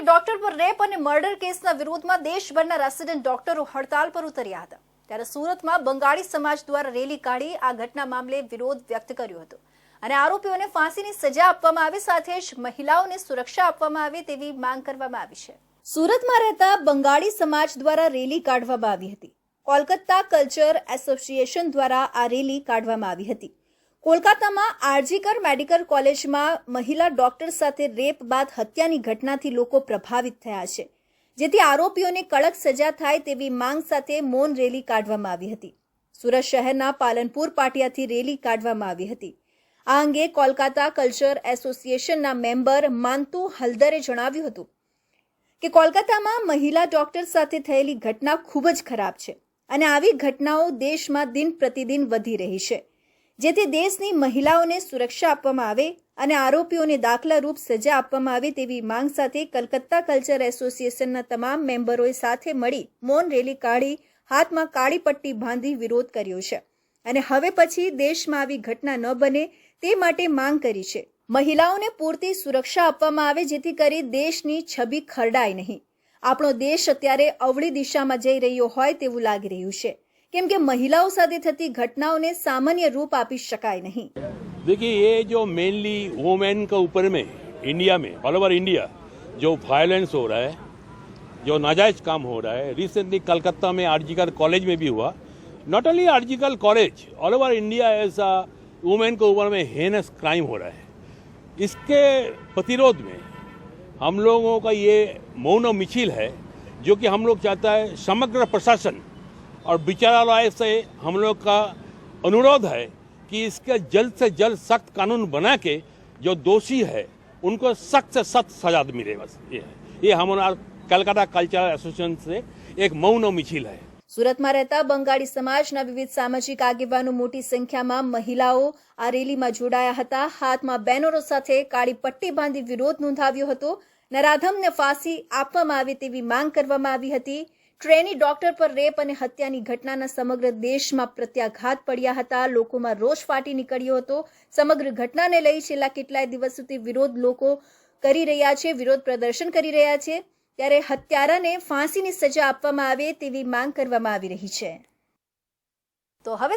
Senior doctor પર rape અને murder કેસના વિરોધમાં દેશભરના રેસિડેન્ટ ડોક્ટરો હડતાલ પર ઉતર્યા હતા. ત્યારે સુરતમાં બંગાળી સમાજ દ્વારા રેલી કાઢી આ ઘટના મામલે વિરોધ વ્યક્ત કર્યો હતો. અને આરોપીઓને ફાંસીની સજા આપવામાં આવે, સાથે જ મહિલાઓને સુરક્ષા આપવામાં આવે તેવી માંગ કરવામાં આવી છે. સુરતમાં રહેતા બંગાળી સમાજ દ્વારા રેલી કાઢવામાં આવી હતી. કોલકાતા કલ્ચર એસોસિએશન દ્વારા આ રેલી કાઢવામાં આવી હતી. કોલકાતામાં આરજીકર મેડિકલ કોલેજમાં મહિલા ડોક્ટર સાથે રેપ બાદ હત્યાની ઘટનાથી લોકો પ્રભાવિત થયા છે, જેથી આરોપીઓને કડક સજા થાય તેવી માંગ સાથે મૌન રેલી કાઢવામાં આવી હતી. સુરત શહેરના પાલનપુર પાટિયાથી રેલી કાઢવામાં આવી હતી. આ અંગે કોલકાતા કલ્ચર એસોસિએશનના મેમ્બર માનતુ હલદરે જણાવ્યું હતું કે કોલકાતામાં મહિલા ડોક્ટર સાથે થયેલી ઘટના ખૂબ જ ખરાબ છે અને આવી ઘટનાઓ દેશમાં દિન પ્રતિદિન વધી રહી છે. જેથી દેશની મહિલાઓને સુરક્ષા આપવામાં આવે અને આરોપીઓને દાખલારૂપ સજા આપવામાં આવે તેવી માંગ સાથે કલકત્તા કલ્ચર એસોસિએશનના તમામ મેમ્બરોએ સાથે મળી મૌન રેલી કાઢી, હાથમાં કાળી પટ્ટી બાંધી વિરોધ કર્યો છે. અને હવે પછી દેશમાં આવી ઘટના ન બને તે માટે માંગ કરી છે. મહિલાઓને પૂરતી સુરક્ષા આપવામાં આવે જેથી કરી દેશની છબી ખરડાય નહીં. આપણો દેશ અત્યારે અવળી દિશામાં જઈ રહ્યો હોય તેવું લાગી રહ્યું છે. કેમ કે મહિલાઓ સાથે થતી ઘટનાઓને સામાન્ય રૂપ આપી શકાય નહીં. देखिए, ये जो मेनली वोमेन के ऊपर में इंडिया में ऑल ओवर इंडिया जो वायलेंस हो रहा है, जो नाजायज काम हो रहा है रिसेंटली कलकत्ता में आर्जिकल कॉलेज में भी हुआ। नॉट ओनली आर्जिकल कॉलेज ऑल ओवर इंडिया ऐसा वुमेन के ऊपर में हेनस क्राइम हो रहा है। इसके प्रतिरोध में हम लोगों का ये मौन मिছিল है, जो कि हम लोग चाहता है समग्र प्रशासन और विचारालय से हम लोग का अनुरोध है कि इसके जल्द से जल्द सख्त कानून बना के जो दोषी है, उनको सख्त से सख्त सजा मिले बस, ये है। ये हमारा કલકત્તા કલ્ચરલ એસોસિએશન એક મૌન મિছিল હે સુરતમાં રહેતા બંગાળી સમાજના વિવિધ સામાજિક આગેવાનો મોટી સંખ્યામાં મહિલાઓ આ રેલીમાં જોડાયા હતા. હાથમાં બેનરો સાથે કાળી પટ્ટી બાંધી વિરોધ નોંધાવ્યો હતો. નરાધમને ફાંસી આપવામાં આવે તેવી માંગ કરવામાં આવી હતી. ટ્રેની ડોક્ટર પર રેપ અને હત્યાની ઘટનાના સમગ્ર દેશમાં પ્રત્યાઘાત પડ્યા હતા. લોકોમાં રોષ ફાટી નીકળ્યો હતો. સમગ્ર ઘટનાને લઈ છેલ્લા કેટલાય દિવસ સુધી વિરોધ લોકો કરી રહ્યા છે, વિરોધ પ્રદર્શન કરી રહ્યા છે. ત્યારે હત્યારાને ફાંસીની સજા આપવામાં આવે તેવી માંગ કરવામાં આવી રહી છે. તો હવે